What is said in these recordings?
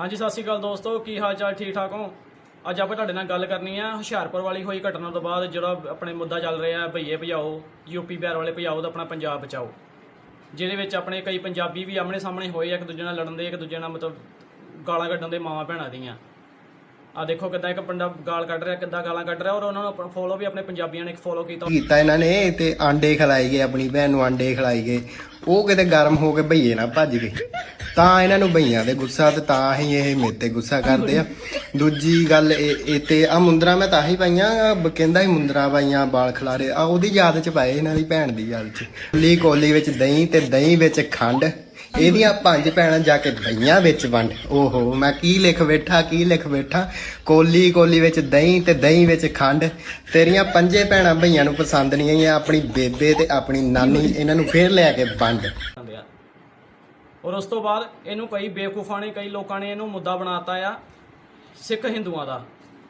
ਹਾਂਜੀ, ਸਤਿ ਸ਼੍ਰੀ ਅਕਾਲ ਦੋਸਤੋ, ਕੀ ਹਾਲ ਚਾਲ? ਠੀਕ ਠਾਕ ਹੋ? ਅੱਜ ਆਪਾਂ ਤੁਹਾਡੇ ਨਾਲ ਗੱਲ ਕਰਨੀ ਆ। ਹੁਸ਼ਿਆਰਪੁਰ ਵਾਲੀ ਹੋਈ ਘਟਨਾ ਤੋਂ ਬਾਅਦ ਜਿਹੜਾ ਆਪਣੇ ਮੁੱਦਾ ਚੱਲ ਰਿਹਾ, ਭਈਏ ਭਜਾਓ, ਯੂਪੀ ਬਿਹਾਰ ਵਾਲੇ ਭਜਾਓ ਤਾਂ ਆਪਣਾ ਪੰਜਾਬ ਬਚਾਓ। ਜਿਹਦੇ ਵਿੱਚ ਆਪਣੇ ਕਈ ਪੰਜਾਬੀ ਵੀ ਆਮਣੇ ਸਾਹਮਣੇ ਹੋਏ, ਇੱਕ ਦੂਜੇ ਨਾਲ ਲੜਨ ਦੇ ਇੱਕ ਦੂਜੇ ਨਾਲ ਮਤਲਬ ਗਾਲਾਂ ਕੱਢਣ ਦੇ ਮਾਵਾਂ ਭੈਣਾਂ ਦੀਆਂ। ਆ ਦੇਖੋ ਕਿੱਦਾਂ ਇੱਕ ਪੰਡਾ ਗਾਲ ਕੱਢ ਰਿਹਾ, ਕਿੱਦਾਂ ਗਾਲਾਂ ਕੱਢ ਰਿਹਾ, ਔਰ ਉਹਨਾਂ ਨੂੰ ਫੋਲੋ ਵੀ ਆਪਣੇ ਪੰਜਾਬੀਆਂ ਨੇ ਇੱਕ ਫੋਲੋ ਕੀਤਾ। ਕੀਤਾ ਇਹਨਾਂ ਨੇ ਤੇ ਆਂਡੇ ਖਿਲਾਏ ਗਏ, ਆਪਣੀ ਭੈਣ ਨੂੰ ਆਂਡੇ ਖਿਲਾਏ ਗਏ। ਉਹ ਕਿਤੇ ਗਰਮ ਹੋ ਕੇ ਭਈਏ ਨਾ ਭੱਜ ਗਏ। ਤਾਂ ਇਹਨਾਂ ਨੂੰ ਬਈਆਂ ਦੇ ਗੁੱਸਾ ਤੇ ਤਾਂ ਹੀ ਇਹ ਮੇਤੇ ਗੁੱਸਾ ਕਰਦੇ ਆ। ਦੂਜੀ ਗੱਲ ਇਹ ਇਹ ਤੇ ਆ ਮੁੰਦਰਾ ਮੈਂ ਤਾਂ ਹੀ ਪਾਈਆਂ, ਆਹ ਕਹਿੰਦਾ ਹੀ ਮੁੰਦਰਾ ਪਾਈਆਂ ਬਾਲ ਖਿਲਾਰੇ ਆ ਉਹਦੀ ਯਾਦ ਚ ਪਾਏ ਇਹਨਾਂ ਦੀ ਭੈਣ ਦੀ ਯਾਦ ਚ। ਲੀ ਕੋਲੀ ਵਿੱਚ ਦਹੀਂ ਤੇ ਦਹੀਂ ਵਿੱਚ ਖੰਡ, ਇਹਦੀਆਂ ਪੰਜ ਭੈਣਾਂ ਜਾ ਕੇ ਦਹੀਆਂ ਵਿੱਚ ਵੰਡ। ਓਹੋ, ਮੈਂ ਕੀ ਲਿਖ ਬੈਠਾ, ਕੀ ਲਿਖ ਬੈਠਾ? ਕੋਲੀ ਕੋਲੀ ਵਿੱਚ ਦਹੀਂ ਤੇ ਦਹੀਂ ਵਿੱਚ ਖੰਡ, ਤੇਰੀਆਂ ਪੰਜੇ ਭੈਣਾਂ ਭਈਆਂ ਨੂੰ ਪਸੰਦ ਨਹੀਂ ਆਈਆਂ, ਆਪਣੀ ਬੇਬੇ ਤੇ ਆਪਣੀ ਨਾਨੀ, ਇਹਨਾਂ ਨੂੰ ਫੇਰ ਲੈ ਕੇ ਵੰਡ। ਔਰ ਉਸ ਤੋਂ ਬਾਅਦ ਇਹਨੂੰ ਕਈ ਬੇਵਕੂਫਾਂ ਨੇ, ਕਈ ਲੋਕਾਂ ਨੇ ਇਹਨੂੰ ਮੁੱਦਾ ਬਣਾਤਾ ਆ ਸਿੱਖ ਹਿੰਦੂਆਂ ਦਾ।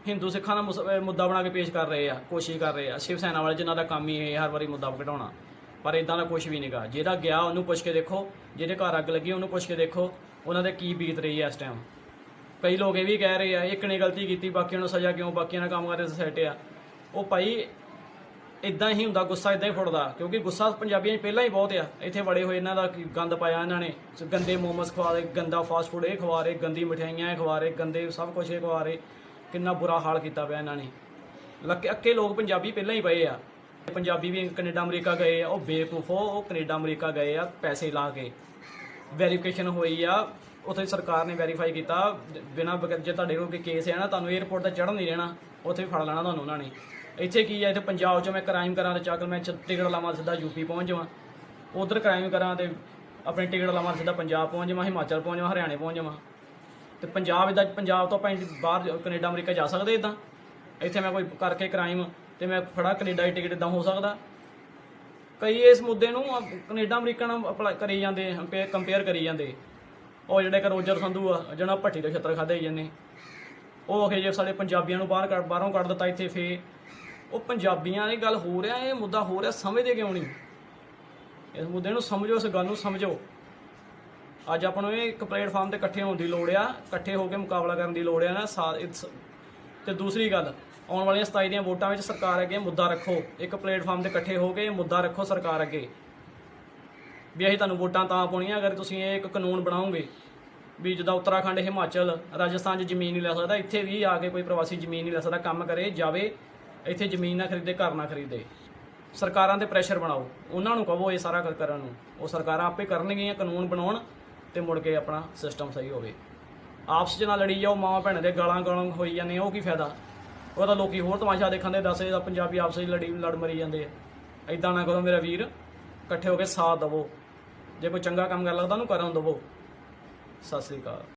ਹਿੰਦੂ ਸਿੱਖਾਂ ਦਾ ਮੁਸ- ਮੁੱਦਾ ਬਣਾ ਕੇ ਪੇਸ਼ ਕਰ ਰਹੇ ਆ, ਕੋਸ਼ਿਸ਼ ਕਰ ਰਹੇ ਆ, ਸ਼ਿਵ ਸੈਨਾ ਵਾਲੇ ਜਿਨ੍ਹਾਂ ਦਾ ਕੰਮ ਹੀ ਇਹ ਹਰ ਵਾਰੀ ਮੁੱਦਾ ਘਟਾਉਣਾ। ਪਰ ਇਦਾਂ ਦਾ ਕੁਝ ਵੀ ਨਹੀਂਗਾ ਜਿਹੜਾ ਗਿਆ ਉਹਨੂੰ ਪੁੱਛ ਕੇ ਦੇਖੋ, ਜਿਹਦੇ ਘਰ ਅੱਗ ਲੱਗੀ ਉਹਨੂੰ ਪੁੱਛ ਕੇ ਦੇਖੋ, ਉਹਨਾਂ ਦੇ ਕੀ ਬੀਤ ਰਹੀ ਹੈ ਇਸ ਟਾਈਮ ਕਈ ਲੋਕ ਇਹ ਵੀ ਕਹਿ ਰਹੇ ਆ, ਇੱਕ ਨੇ ਗਲਤੀ ਕੀਤੀ, ਬਾਕੀਆਂ ਨੂੰ ਸਜ਼ਾ ਕਿਉਂ, ਬਾਕੀਆਂ ਨਾਲ ਕੰਮ ਕਰਦੇ ਸੋਸਾਇਟੀ ਆ। ਉਹ ਭਾਈ ਇਦਾਂ ਹੀ ਹੁੰਦਾ, ਗੁੱਸਾ ਇਦਾਂ ਹੀ ਫੁੱਟਦਾ, ਕਿਉਂਕਿ ਗੁੱਸਾ ਪੰਜਾਬੀਆਂ 'ਚ ਪਹਿਲਾਂ ਹੀ ਬਹੁਤ ਆ। ਇੱਥੇ ਵੜੇ ਹੋਏ ਇਹਨਾਂ ਦਾ ਕੀ ਗੰਦ ਪਾਇਆ ਇਹਨਾਂ ਨੇ। ਗੰਦੇ ਮੋਮੋਸ ਖਵਾ ਰਹੇ, ਗੰਦਾ ਫਾਸਟ ਫੂਡ ਇਹ ਖਵਾ ਰਹੇ, ਗੰਦੀ ਮਠਿਆਈਆਂ ਇਹ ਖਵਾ ਰਹੇ, ਗੰਦੇ ਸਭ ਕੁਝ ਇਹ ਖਵਾ ਰਹੇ। ਕਿੰਨਾ ਬੁਰਾ ਹਾਲ ਕੀਤਾ ਪਿਆ ਇਹਨਾਂ ਨੇ। ਲੱਕੇ ਅੱਕੇ ਲੋਕ ਪੰਜਾਬੀ ਪਹਿਲਾਂ ਹੀ ਪਏ ਆ। ਪੰਜਾਬੀ ਵੀ ਕੈਨੇਡਾ, ਅਮਰੀਕਾ ਗਏ ਆ, ਉਹ ਬੇਵਕੂਫ ਉਹ ਉਹ ਕੈਨੇਡਾ, ਅਮਰੀਕਾ ਗਏ ਆ, ਪੈਸੇ ਲਾ ਕੇ। ਵੈਰੀਫਿਕੇਸ਼ਨ ਹੋਈ ਆ, ਉੱਥੇ ਸਰਕਾਰ ਨੇ ਵੈਰੀਫਾਈ ਕੀਤਾ, ਬਿਨਾ ਜੇ ਤੁਹਾਡੇ ਕੋਲ ਕੋਈ ਕੇਸ ਹੈ ਨਾ, ਤੁਹਾਨੂੰ 에어ਪੋਰਟ ਤੇ ਚੜ੍ਹਨ ਨਹੀਂ ਦੇਣਾ, ਉੱਥੇ ਵੀ ਫੜ ਲੈਣਾ ਤੁਹਾਨੂੰ ਉਹਨਾਂ ਨੇ। ਇੱਥੇ ਕੀ ਆ, ਇੱਥੇ ਪੰਜਾਬ 'ਚ ਮੈਂ ਕ੍ਰਾਈਮ ਕਰਾਂ ਤੇ ਚੱਕ ਮੈਂ ਚ- ਟਿਕਟ ਲਾਵਾਂ, ਸਿੱਧਾ ਯੂਪੀ ਪਹੁੰਚ ਜਾਵਾਂ। ਉਧਰ ਕ੍ਰਾਈਮ ਕਰਾਂ ਤੇ ਆਪਣੀ ਟਿਕਟ ਲਾਵਾਂ, ਸਿੱਧਾ ਪੰਜਾਬ ਪਹੁੰਚ ਜਾਵਾਂ, ਹਿਮਾਚਲ ਪਹੁੰਚ ਜਾਵਾਂ, ਹਰਿਆਣੇ ਪਹੁੰਚ ਜਾਵਾਂ। ਤੇ ਪੰਜਾਬ ਇਦਾਂ, ਪੰਜਾਬ ਤੋਂ ਆਪਾਂ ਬਾਹਰ ਕੈਨੇਡਾ, ਅਮਰੀਕਾ ਜਾ ਸਕਦੇ ਇਦਾਂ। ਇੱਥੇ ਮੈਂ ਕੋਈ ਕਰਕੇ ਕ੍ਰਾਈਮ ਤੇ ਮੈਂ ਫੜਾ, ਕੈਨੇਡਾ ਦੀ ਟਿਕਟ ਇਦਾਂ ਹੋ ਸਕਦਾ। ਕਈ ਇਸ ਮੁੱਦੇ ਨੂੰ ਅ- ਕੈਨੇਡਾ, ਅਮਰੀਕਾ ਨਾਲ ਅਪਲਾਈ ਕਰੀ ਜਾਂਦੇ ਕੰਪੇਅਰ ਕਰੀ ਜਾਂਦੇ। ਉਹ ਜਿਹੜੇ ਕਿ ਰੋਜਰ ਸੰਧੂ ਆ ਜਿਹੜਾ ਭੱਟੀ ਦੇ ਛੱਤਰ ਖਾਦੇ ਜਾਂਦੇ ਉਹ ਅਖੇ ਜੇ ਸਾਡੇ ਪੰਜਾਬੀਆਂ ਨੂੰ ਬਾਹਰ ਕੱਢ, ਬਾਹਰੋਂ ਕੱਢ ਦਿੱਤਾ ਇੱਥੇ ਫੇ ਉਹ ਪੰਜਾਬੀਆਂ ਦੀ ਗੱਲ ਹੋ ਰਿਹਾ, ਇਹ ਮੁੱਦਾ ਹੋ ਰਿਹਾ, ਸਮਝਦੇ ਕਿਉਂ ਨਹੀਂ? ਇਸ ਮੁੱਦੇ ਨੂੰ ਸਮਝੋ, ਇਸ ਗੱਲ ਨੂੰ ਸਮਝੋ। ਅੱਜ ਆਪਾਂ ਨੂੰ ਇਹ ਇੱਕ ਪਲੇਟਫਾਰਮ ਤੇ ਇਕੱਠੇ ਹੋਣ ਦੀ ਲੋੜ ਆ, ਇਕੱਠੇ ਹੋ ਕੇ ਮੁਕਾਬਲਾ ਕਰਨ ਦੀ ਲੋੜ ਆ ਨਾ, ਸਾ- ਇਸ- ਤੇ ਦੂਸਰੀ ਗੱਲ ਆਉਣ ਵਾਲੀਆਂ 27 ਦੀਆਂ ਵੋਟਾਂ ਵਿੱਚ ਸਰਕਾਰ ਅੱਗੇ ਮੁੱਦਾ ਰੱਖੋ। ਇੱਕ ਪਲੇਟਫਾਰਮ ਤੇ ਇਕੱਠੇ ਹੋ ਕੇ ਇਹ ਮੁੱਦਾ ਰੱਖੋ ਸਰਕਾਰ ਅੱਗੇ। ਵੀ ਅਸੀਂ ਤੁਹਾਨੂੰ ਵੋਟਾਂ ਤਾਂ ਪਾਉਣੀਆਂ, ਅਗਰ ਤੁਸੀਂ ਇਹ ਇੱਕ ਕਾਨੂੰਨ ਬਣਾਓਗੇ ਵੀ ਜਿੱਦਾਂ ਉੱਤਰਾਖੰਡ, ਹਿਮਾਚਲ, ਰਾਜਸਥਾਨ 'ਚ ਜ਼ਮੀਨ ਨਹੀਂ ਲੈ ਸਕਦਾ, ਇੱਥੇ ਵੀ ਆ ਕੇ ਕੋਈ ਪ੍ਰਵਾਸੀ ਜ਼ਮੀਨ ਨਹੀਂ ਲੈ ਸਕਦਾ, ਕੰਮ ਕਰੇ, ਜਾਵੇ, ਇੱਥੇ ਜ਼ਮੀਨ ਨਾ ਖਰੀਦੇ, ਘਰ ਨਾ ਖਰੀਦੇ। ਸਰਕਾਰਾਂ ਤੇ ਪ੍ਰੈਸ਼ਰ ਬਣਾਓ। ਉਹਨਾਂ ਨੂੰ ਕਹੋ ਇਹ ਸਾਰਾ ਕਰਨ ਨੂੰ। ਉਹ ਸਰਕਾਰਾਂ ਆਪੇ ਕਰਨਗੀਆਂ, ਕਾਨੂੰਨ ਬਣਾਉਣ ਤੇ ਮੁੜ ਕੇ ਆਪਣਾ ਸਿਸਟਮ ਸਹੀ ਹੋਵੇ। ਆਪਸ 'ਚ ਨਾ ਲੜੀ ਜਾਓ ਮਾਵਾਂ ਭੈਣਾਂ ਦੇ ਗਾਲਾਂ ਗਾਲਾਂ ਹੋਈ ਜਾਂਦੇ ਉਹ ਕੀ ਫਾਇਦਾ? ਉਹ ਤਾਂ ਲੋਕੀ ਹੋਰ ਤਮਾਸ਼ਾ ਦੇਖਣ ਦੇ ਦੱਸੇ ਦਾ ਪੰਜਾਬੀ ਆਪਸ ਵਿੱਚ ਲੜੀ ਲੜ ਮਰੀ ਜਾਂਦੇ ਆ। ਐਦਾਂ ਨਾ ਕਰੋ ਮੇਰਾ ਵੀਰ, ਇਕੱਠੇ ਹੋ ਕੇ ਸਾਥ ਦਵੋ। ਜੇ ਕੋਈ ਚੰਗਾ ਕੰਮ ਕਰ ਲੱਗਦਾ ਉਹਨੂੰ ਕਰਨ ਦਵੋ। ਸਤਿ ਸ੍ਰੀ ਅਕਾਲ।